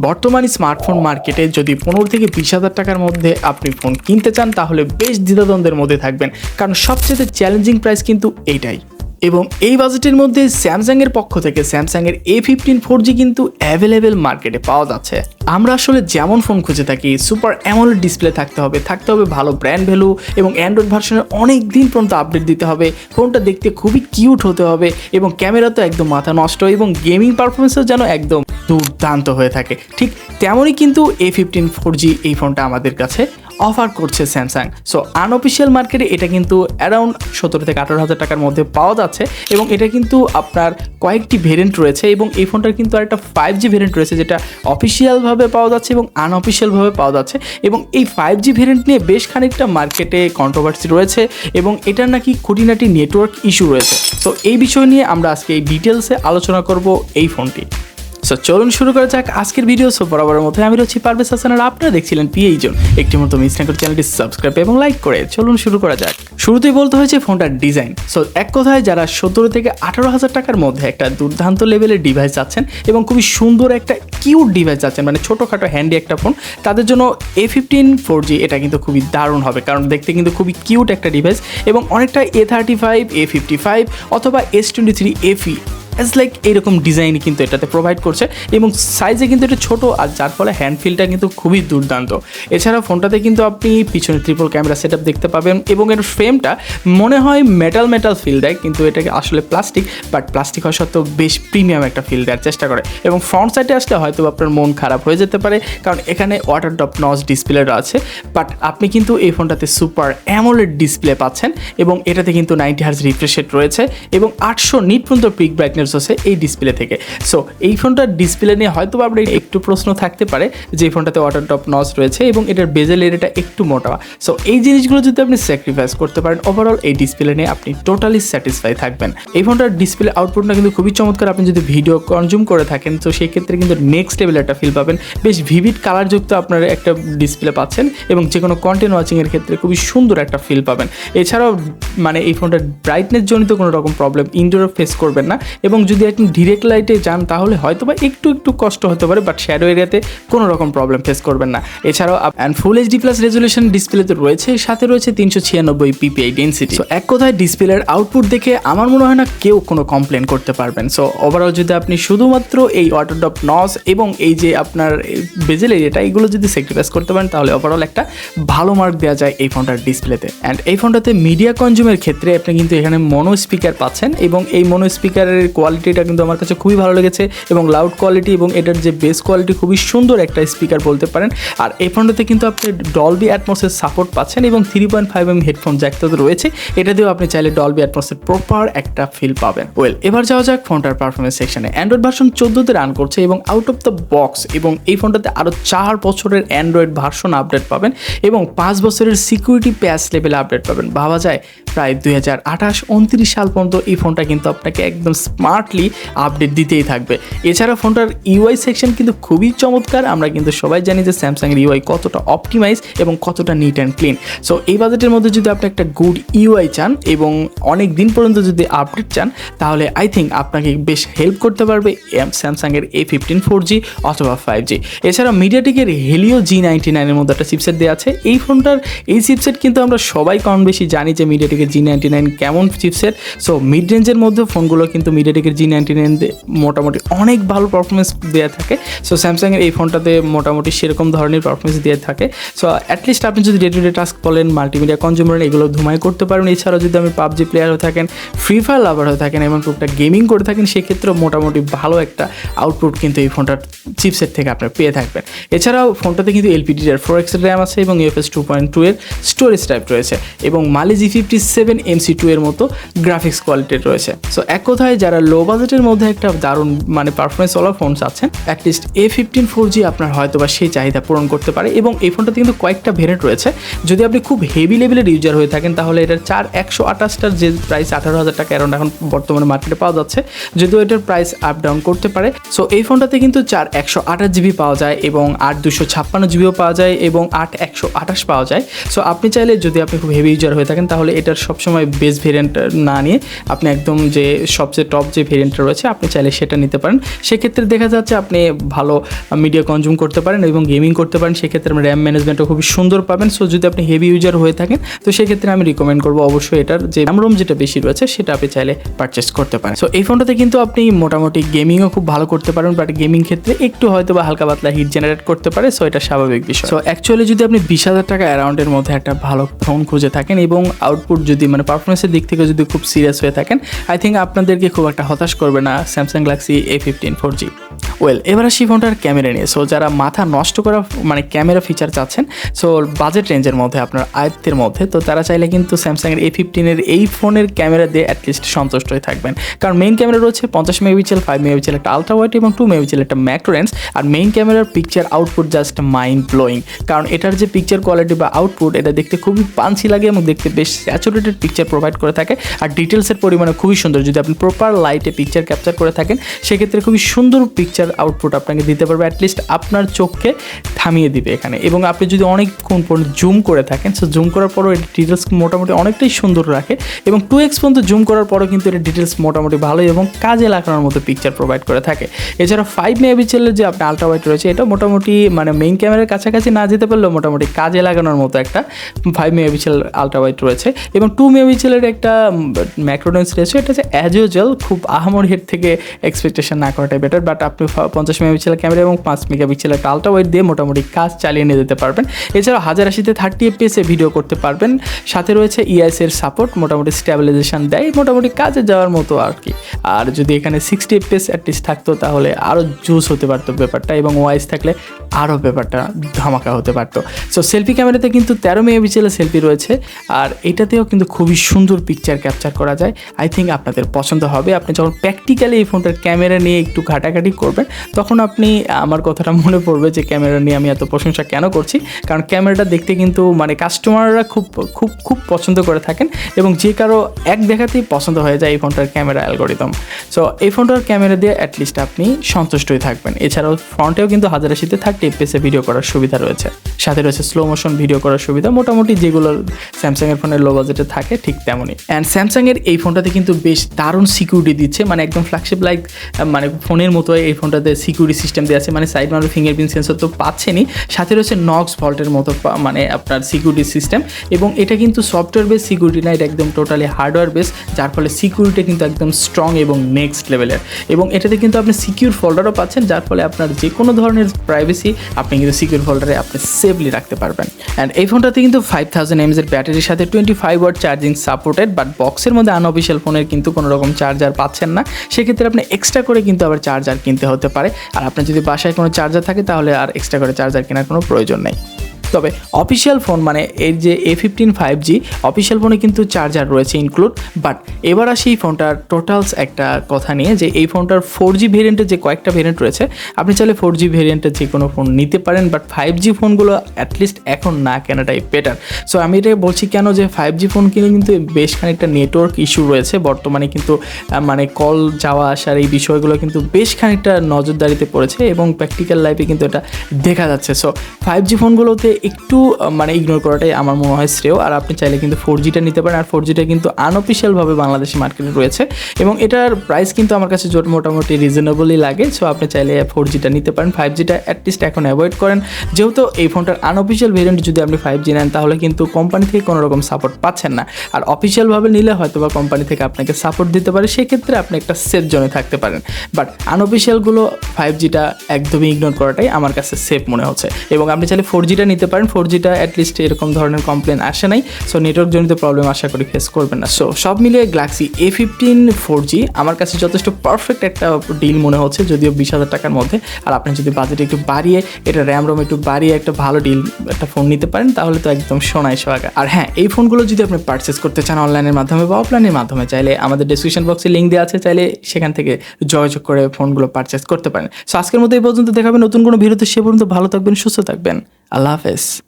বর্তমানে স্মার্টফোন মার্কেটে যদি পনেরো থেকে বিশ হাজার টাকার মধ্যে আপনি ফোন কিনতে চান, তাহলে বেশ দ্বিধাদ্বন্দ্বের মধ্যে থাকবেন। কারণ সবচেয়ে চ্যালেঞ্জিং প্রাইস কিন্তু এইটাই। এবং এই বাজেটের মধ্যে স্যামসাংয়ের পক্ষ থেকে স্যামসাংয়ের এ ফিফটিন ফোর জি কিন্তু অ্যাভেলেবেল মার্কেটে পাওয়া যাচ্ছে। আমরা আসলে যেমন ফোন খুঁজে থাকি সুপার অ্যামোলেড ডিসপ্লে থাকতে হবে থাকতে হবে ভালো ব্র্যান্ড ভ্যালু এবং অ্যান্ড্রয়েড ভার্সনের অনেক দিন পর্যন্ত আপডেট দিতে হবে। ফোনটা দেখতে খুবই কিউট হতে হবে এবং ক্যামেরা তো একদম মাথা নষ্ট এবং গেমিং পারফরমেন্সও যেন একদম দুর্দান্ত হয়ে থাকে। ঠিক তেমনই কিন্তু এ ফিফটিন ফোর জি এই ফোনটা আমাদের কাছে অফার করছে স্যামসাং সো আনঅফিসিয়াল মার্কেটে এটা কিন্তু অ্যারাউন্ড সতেরো থেকে আঠারো হাজার টাকার মধ্যে পাওয়া যাচ্ছে এবং এটা কিন্তু আপনার কয়েকটি ভেরিয়েন্ট রয়েছে এবং এই ফোনটার কিন্তু আরেকটা ফাইভ জি ভেরিয়েন্ট রয়েছে যেটা অফিসিয়ালভাবে পাওয়া যাচ্ছে এবং আনঅফিসিয়ালভাবে পাওয়া যাচ্ছে এবং এই ফাইভ জি ভেরিয়েন্ট নিয়ে বেশ খানিকটা মার্কেটে কন্ট্রোভার্সি রয়েছে এবং এটার নাকি খুঁটিনাটি নেটওয়ার্ক ইস্যু রয়েছে। তো এই বিষয় নিয়ে আমরা আজকে এই ডিটেলসে আলোচনা করব এই ফোনটি। সো চলুন শুরু করা যাক আজকের ভিডিও সো বরাবরের মধ্যে আমি রয়েছি পারভেজ হাসান আর আপনারা দেখছিলেন পিএই জন একটি মতো মিস না করে চ্যানেলটি সাবস্ক্রাইব এবং লাইক করে। চলুন শুরু করা যাক। শুরুতেই বলতে হয়েছে ফোনটার ডিজাইন সো এক কথায় যারা সতেরো থেকে আঠারো হাজার টাকার মধ্যে একটা দুর্দান্ত লেভেলের ডিভাইস চাচ্ছেন এবং খুবই সুন্দর একটা কিউট ডিভাইস চাচ্ছেন মানে ছোটোখাটো হ্যান্ডি একটা ফোন তাদের জন্য এ ফিফটিন ফোর জি এটা কিন্তু খুবই দারুণ হবে, কারণ দেখতে কিন্তু খুবই কিউট একটা ডিভাইস এবং অনেকটা A thirty five A fifty five অথবা S twenty three F E like like design কিন্তু এটাতে প্রোভাইড করছে এবং সাইজে কিন্তু এটা ছোট আর যার ফলে হ্যান্ড ফিলটা কিন্তু খুবই দুর্দান্ত। এছাড়া ফোনটাতে কিন্তু আপনি পিছনে ট্রিপল ক্যামেরা সেট দেখতে পাবেন এবং এর ফ্রেমটা মনে হয় মেটাল মেটাল ফিল দেয় কিন্তু এটাকে আসলে প্লাস্টিক বাট প্লাস্টিক হওয়া সত্ত্বেও বেশ প্রিমিয়াম একটা ফিল দেওয়ার চেষ্টা করে। এবং ফ্রন্ট সাইডে আসলে হয়তো আপনার মন খারাপ হয়ে যেতে পারে কারণ এখানে ওয়াটার ডপ নজ ডিসপ্লেটা আছে বাট আপনি কিন্তু এই ফোনটাতে সুপার অ্যামোলেড ডিসপ্লে পাচ্ছেন এবং এটাতে কিন্তু নাইনটি হার্স রিফ্রেশ রেট রয়েছে এবং আটশো নিট পর্যন্ত পিক ব্রাইটনেস আছে এই ডিসপ্লে থেকে। সো এই ফোনটার ডিসপ্লে নিয়ে হয়তো আপনার একটু প্রশ্ন থাকতে পারে যে এই ফোনটাতে ওয়াটার টপ নস রয়েছে এবং এটার বেজেল এরিয়াটা একটু মোটা। সো এই জিনিসগুলো যদি আপনি স্যাক্রিফাইস করতে পারেন ওভারঅল এই ডিসপ্লে নিয়ে আপনি টোটালি স্যাটিসফাই থাকবেন। এই ফোনটার ডিসপ্লে আউটপুটটা কিন্তু খুবই চমৎকার। আপনি যদি ভিডিও কনজিউম করে থাকেন, তো সেই ক্ষেত্রে কিন্তু নেক্সট লেভেল একটা ফিল পাবেন। বেশ ভিভিড কালারযুক্ত আপনার একটা ডিসপ্লে পাচ্ছেন এবং যে কোনো কন্টেন্ট ওয়াচিংয়ের ক্ষেত্রে খুবই সুন্দর একটা ফিল পাবেন। এছাড়াও মানে এই ফোনটার ব্রাইটনেস জনিত কোনো রকম প্রবলেম ইনডোরে ফেস করবেন না এবং যদি আপনি ডিরেক্ট লাইটে যান, তাহলে হয়তো বা একটু একটু কষ্ট হতে পারে বাট শ্যাডো এরিয়াতে কোনো রকম প্রবলেম ফেস করবেন না। এছাড়াও and full HD plus resolution ডিসপ্লেতে রয়েছে, সাথে রয়েছে তিনশো ছিয়ানব্বই পিপিআই ডেন্সিটি সো এক কথায় ডিসপ্লের আউটপুট দেখে আমার মনে হয় না কেউ কোনো কমপ্লেন করতে পারবেন। সো ওভারঅল যদি আপনি শুধুমাত্র এই ওয়াটারডপ নস এবং এই যে আপনার বেজেল এরিয়াটা এগুলো যদি স্যাক্রিফাইস করতে পারেন, তাহলে ওভারঅল একটা ভালো মার্ক দেওয়া যায় এই ফোনটার ডিসপ্লেতে অ্যান্ড এই ফোনটাতে মিডিয়া কনজিউমের ক্ষেত্রে আপনি কিন্তু এখানে মনো স্পিকার পাচ্ছেন এবং এই মনো স্পিকারের কোয়ালিটিটা কিন্তু আমার কাছে খুবই ভালো লেগেছে এবং লাউড কোয়ালিটি এবং এটার যে বেস কোয়ালিটি খুবই সুন্দর একটা স্পিকার বলতে পারেন। আর এই ফোনটাতে কিন্তু আপনি ডলবি অ্যাটমসের সাপোর্ট পাচ্ছেন এবং three point five M headphone জ্যাকটা রয়েছে। এটা দিয়েও আপনি চাইলে ডলবি অ্যাটমসের প্রপার একটা ফিল পাবেন। ওয়েল এবার যাওয়া যাক ফোনটার পারফরমেন্স সেকশনে অ্যান্ড্রয়েড ভার্সন চোদ্দোতে রান করছে এবং আউট অফ দ্য বক্স এবং এই ফোনটাতে আরও চার বছরের অ্যান্ড্রয়েড ভার্সন আপডেট পাবেন এবং পাঁচ বছরের সিকিউরিটি প্যাচ লেভেল আপডেট পাবেন। ভাবা যায় প্রায় দুই হাজার আঠাশ, উনত্রিশ সাল পর্যন্ত এই ফোনটা কিন্তু আপনাকে একদম স্মার্টলি আপডেট দিতেই থাকবে। এছাড়া ফোনটার ইউআই সেকশন কিন্তু খুবই চমৎকার। আমরা কিন্তু সবাই জানি যে স্যামসাংয়ের ইউআই কতটা অপটিমাইজ এবং কতটা নিট অ্যান্ড ক্লিন সো এই বাজেটের মধ্যে যদি আপনি একটা গুড ইউআই চান এবং অনেক দিন পর্যন্ত যদি আপডেট চান, তাহলে আই থিঙ্ক আপনাকে বেশ হেল্প করতে পারবে স্যামসাংয়ের এ ফিফটিন ফোর জি অথবা ফাইভ জি এছাড়া মিডিয়াটিকের হেলিও জি নাইনটি নাইনের মধ্যে একটা চিপসেট দেওয়া আছে। এই ফোনটার, এই চিপসেট কিন্তু আমরা সবাই কম বেশি জানি যে মিডিয়াটিকের জি নাইনটি নাইন কেমন চিপসেট সো মিড রেঞ্জের মধ্যে ফোনগুলো কিন্তু মিডিয়াটিকের জি নাইনটি নাইন মোটামুটি অনেক ভালো পারফরমেন্স দেওয়া থাকে। সো স্যামসাংয়ের এই ফোনটাতে মোটামুটি সেরকম ধরনের পারফরমেন্স দিয়ে থাকে। সো অ্যাটলিস্ট আপনি যদি ডে টু ডে টাস্ক বলেন মাল্টিমিডিয়া কনজিউমার এগুলো ধুমাই করতে পারেন। এছাড়াও যদি আমি পাবজি প্লেয়ার হয়ে থাকেন ফ্রি ফায়ার লাভার হয়ে থাকেন এবং টুকটা গেমিং করে থাকেন, সেক্ষেত্রেও মোটামুটি ভালো একটা আউটপুট কিন্তু এই ফোনটার চিপসেট থেকে আপনার পেয়ে থাকবেন। এছাড়াও ফোনটাতে কিন্তু এলপিডি ফোর এক্সের র্যাম আছে এবং ইউএফএস টু পয়েন্ট টু এর স্টোরেজ টাইপ রয়েছে এবং Mali G fifty seven MC two এর মতো গ্রাফিক্স কোয়ালিটির রয়েছে। সো এক কথায় যারা লো বাজেটের মধ্যে একটা দারুণ মানে পারফরমেন্স ওলা ফোন চাচ্ছেন at least A fifteen four G আপনার হয়তো বা সেই চাহিদা পূরণ করতে পারে এবং এই ফোনটাতে কিন্তু কয়েকটা ভেরিয়েন্ট রয়েছে। যদি আপনি খুব হেভি লেভেলের ইউজার হয়ে থাকেন, তাহলে এটার চার একশো আঠাশটার যে প্রাইস আঠারো হাজার টাকা অ্যারাউন্ড এখন বর্তমানে মার্কেটে পাওয়া যাচ্ছে, যদিও এটার প্রাইস আপ ডাউন করতে পারে। সো এই ফোনটাতে কিন্তু চার একশো আঠাশ জিবি পাওয়া যায় এবং আট দুশো ছাপ্পান্ন জিবিও পাওয়া যায় এবং আট একশো আঠাশ পাওয়া যায়। সো আপনি চাইলে যদি আপনি খুব হেভি ইউজার হয়ে থাকেন, তাহলে এটার সবসময় বেস্ট ভেরিয়েন্ট না নিয়ে আপনি একদম যে সবচেয়ে টপ যে ভেরিয়েন্টটা রয়েছে, আপনি চাইলে সেটা নিতে পারেন। সেক্ষেত্রে দেখা যাচ্ছে আপনি ভালো মিডিয়া কনজিউম করতে পারেন এবং গেমিং করতে পারেন, সেক্ষেত্রে র্যাম ম্যানেজমেন্টও খুবই সুন্দর পাবেন। সো যদি আপনি হেভি ইউজার হয়ে থাকেন, তো সেক্ষেত্রে আমি রিকমেন্ড করব অবশ্যই এটার যে র্যাম রোম যেটা বেশি রয়েছে, সেটা আপনি চাইলে পারচেস করতে পারেন। সো এই ফোনটাতে কিন্তু আপনি মোটামুটি গেমিংও খুব ভালো করতে পারেন বাট গেমিং ক্ষেত্রে একটু হয়তো বা হালকা পাতলা হিট জেনারেট করতে পারে। সো এটা স্বাভাবিক বিষয়। সো অ্যাকচুয়ালি যদি আপনি বিশ হাজার টাকা অ্যারাউন্ডের মধ্যে একটা ভালো ফোন খুঁজে থাকেন এবং আউটপুট যদি মানে পারফরমেন্সের দিক থেকে যদি খুব সিরিয়াস হয়ে থাকেন আই থিঙ্ক আপনাদেরকে খুব একটা হতাশ করবে না Samsung Galaxy A fifteen four G well এবার আসি ফোনটার ক্যামেরা নিয়ে। সো যারা মাথা নষ্ট করা মানে ক্যামেরা ফিচার চাচ্ছেন সো বাজেট রেঞ্জের মধ্যে, আপনার আয়ত্তের মধ্যে, তো তারা চাইলে কিন্তু স্যামসাংয়ের এ ফিফটিনের এই ফোনের ক্যামেরা দিয়ে অ্যাটলিস্ট সন্তুষ্ট হয়ে থাকবেন। কারণ মেইন ক্যামেরা রয়েছে পঞ্চাশ মেগাপিক্সেল ফাইভ মেগাপিক্সেল একটা আলট্রা ওয়াইড এবং টু মেগাপিক্সেল একটা ম্যাক্রো লেন্স আর মেইন ক্যামেরার picture output just mind blowing কারণ এটার যে পিকচার কোয়ালিটি বা আউটপুট এটা দেখতে খুবই পাঞ্চি লাগে এবং দেখতে বেশ স্যাচুরেটেড পিকচার প্রোভাইড করে থাকে। আর ডিটেলসের পরিমাণে খুবই সুন্দর। যদি আপনি প্রপার লাইটে পিকচার ক্যাপচার করে থাকেন, সেক্ষেত্রে খুবই সুন্দর পিকচার আউটপুট আপনাকে দিতে পারবে অ্যাটলিস্ট আপনার চোখকে থামিয়ে দিবে এখানে। এবং আপনি যদি অনেকক্ষণ জুম করে থাকেন সো জুম করার পরও এটি ডিটেলস মোটামুটি অনেকটাই সুন্দর রাখে। এবং টু এক্স পর্যন্ত জুম করার পরও কিন্তু এটা ডিটেলস মোটামুটি ভালোই এবং কাজে লাগানোর মতো পিকচার প্রোভাইড করে থাকে। এছাড়া ফাইভ মেগাপিক্সেলের যে আপনার আলট্রা রয়েছে, এটা মোটামুটি মানে মেইন ক্যামেরার কাছাকাছি না যেতে পারলেও মোটামুটি কাজে লাগানোর মতো একটা ফাইভ মেগাপিক্সেল আলট্রা ওয়াইড রয়েছে। এবং টু মেগাপিক্সেলের একটা ম্যাক্রোডেন্স রয়েছে এটা হচ্ছে অ্যাজ ইউজুয়াল খুব আহামর হেড থেকে এক্সপেকটেশন না করাটাই বেটার বাট আপনি পঞ্চাশ মেগাপিক্সেলের ক্যামেরা এবং পাঁচ মেগাপিক্সেলের একটা আলট্রা ওয়াইড দিয়ে মোটামুটি কাজ চালিয়ে নিয়ে যেতে পারবেন। এছাড়াও হাজার আশিতে থার্টি এফপিএসে ভিডিও করতে পারবেন। সাথে রয়েছে ইআইএস এর সাপোর্ট মোটামুটি স্টেবিলাইজেশন দেয়, মোটামুটি কাজে যাওয়ার মতো আর কি। আর যদি এখানে সিক্সটি এফপিএস অ্যাটলিস্ট থাকতো, তাহলে আরও জুস হতে পারতো ব্যাপারটা এবং ওয়াইস থাকলে আরও ব্যাপারটা ধামাকা হতে পারতো। সো সেলফি ক্যামেরাতে কিন্তু তেরো মেগাপিক্সেলের সেলফি রয়েছে। আর এটাতেও কিন্তু খুবই সুন্দর পিকচার ক্যাপচার করা যায়। আই থিঙ্ক আপনাদের পছন্দ হবে। আপনি যখন প্র্যাকটিক্যালি এই ফোনটার ক্যামেরা নিয়ে একটু ঘাটাঘাটি করবেন তখন আপনি, আমার কথাটা মনে পড়বে যে ক্যামেরা নিয়ে আমি এত প্রশংসা কেন করছি? কারণ ক্যামেরাটা দেখতে কিন্তু মানে কাস্টমাররা খুব খুব খুব পছন্দ করে থাকেন এবং যে কারও এক দেখাতেই পছন্দ হয়ে যায় এই ফোনটার ক্যামেরা অ্যালগোরিদম। সো এই ফোনটার ক্যামেরা দিয়ে অ্যাটলিস্ট আপনি সন্তুষ্টই থাকবেন। এছাড়াও ফ্রন্টেও কিন্তু হাজার আশিতে থার্টি ভিডিও করার সুবিধা রয়েছে। সাথে রয়েছে স্লো মোশন ভিডিও করার সুবিধা। মোটামুটি যেগুলো স্যামসাংয়ের ফোনের লো বাজেটে থাকে ঠিক তেমনই। অ্যান্ড স্যামসাংয়ের এই ফোনটাতে কিন্তু বেশ দারুণ সিকিউরিটি দিচ্ছে। মানে একদম ফ্ল্যাগশিপ লাইক মানে ফোনের মতো এই ফোনটাতে সিকিউরিটি সিস্টেম দেওয়া আছে মানে সাইড মাউন্টেড ফিঙ্গারপ্রিন্ট সেন্সর তো পাচ্ছেনই। সাথে রয়েছে নক্স ভল্টের মতো মানে আপনার সিকিউরিটি সিস্টেম এবং এটা কিন্তু সফটওয়্যার বেস সিকিউরিটি না, এটা একদম টোটালি হার্ডওয়্যার বেস যার ফলে সিকিউরিটি কিন্তু একদম স্ট্রং এবং নেক্সট লেভেলের এবং এটাতে কিন্তু আপনি সিকিউর ফোল্ডারও পাচ্ছেন, যার ফলে আপনার যে কোনো ধরনের প্রাইভেসি আপনি কিন্তু সিকিউর ফোল্ডারে আপনি সেফলি রাখতে পারবেন। অ্যান্ড এই ফোনটাতে কিন্তু ফাইভ থাউজেন্ড এমএস এর ব্যাটারির সাথে twenty five watt charging supported but বক্সের মধ্যে আনঅফিসিয়াল ফোনের কিন্তু কোনো রকম চার্জার পাচ্ছেন না। সেক্ষেত্রে আপনি এক্সট্রা করে কিন্তু আবার চার্জার কিনতে হতে পারে। আর আপনার যদি বাসায় কোনো চার্জার থাকে তাহলে আর এক্সট্রা করে চার্জার কেনার কোনো প্রয়োজন নেই। তবে অফিসিয়াল ফোন মানে এর যে A fifteen five G official ফোনে কিন্তু চার্জার রয়েছে ইনক্লুড বাট এবার আসি এই ফোনটার টোটালস একটা কথা নিয়ে যে এই ফোনটার ফোর জি ভেরিয়েন্টের যে কয়েকটা ভেরিয়েন্ট রয়েছে, আপনি চাইলে ফোর জি ভেরিয়েন্টের যে কোনো ফোন নিতে পারেন বাট ফাইভ জি ফোনগুলো অ্যাটলিস্ট এখন না কেনাটাই বেটার সো আমি এটা বলছি কেন যে ফাইভ জি ফোন কিনে কিন্তু বেশ খানিকটা নেটওয়ার্ক ইস্যু রয়েছে, বর্তমানে কিন্তু মানে কল যাওয়া আসার এই বিষয়গুলো কিন্তু বেশ খানিকটা নজরদারিতে পড়েছে এবং প্র্যাকটিক্যাল লাইফে কিন্তু এটা দেখা যাচ্ছে। সো ফাইভ জি ফোনগুলোতে একটু মানে ইগনোর করাটাই আমার মনে হয় শ্রেয়। আর আপনি চাইলে কিন্তু ফোর জিটা নিতে পারেন। আর ফোর জিটা কিন্তু আনঅফিসিয়ালভাবে বাংলাদেশি মার্কেটে রয়েছে। এবং এটার প্রাইস কিন্তু আমার কাছে মোটামুটি রিজনেবলই লাগে। সো আপনি চাইলে ফোর জিটা নিতে পারেন। ফাইভ জিটা অ্যাটলিস্ট এখন অ্যাভয়েড করেন। যেহেতু এই ফোনটার আনঅফিসিয়াল ভেরিয়েন্ট যদি আপনি ফাইভ জি নেন, তাহলে কিন্তু কোম্পানি থেকে কোনো রকম সাপোর্ট পাচ্ছেন না। আর অফিসিয়ালভাবে নিলে হয়তো বা কোম্পানি থেকে আপনাকে সাপোর্ট দিতে পারে। সেক্ষেত্রে আপনি একটা সেফ জোনে থাকতে পারেন। বাট আনঅফিসিয়ালগুলো ফাইভ জিটা একদমই ইগনোর করাটাই আমার কাছে সেফ মনে হচ্ছে। এবং আপনি চাইলে ফোর জিটা নিতে পারেন ফোর জিটা অ্যাটলিস্ট এরকম ধরনের কমপ্লেন আসে নাই। সো নেটওয়ার্ক জনিত প্রবলেম আশা করি ফেস করবেন না। সো সব মিলিয়ে Galaxy A fifteen four G আমার কাছে যথেষ্ট পারফেক্ট একটা ডিল মনে হচ্ছে, যদিও বিশ হাজার টাকার মধ্যে। আর আপনি যদি বাজেট একটু বাড়িয়ে, এটা র্যাম রোম একটু বাড়িয়ে একটা ভালো ডিল একটা ফোন নিতে পারেন, তাহলে তো একদম সোনায় সোহাগা। আর হ্যাঁ এই ফোনগুলো যদি আপনি পারচেস করতে চান অনলাইনের মাধ্যমে বা অফলাইনের মাধ্যমে, চাইলে আমাদের ডিসক্রিপশন বক্সে লিঙ্ক দেওয়া আছে, চাইলে সেখান থেকে যোগাযোগ করে ফোনগুলো পারচেস করতে পারেন। সো আজকের মতো এই পর্যন্ত দেখাবেন নতুন কোনো ভিডিওতে সে পর্যন্ত ভালো থাকবেন, সুস্থ থাকবেন। I love this.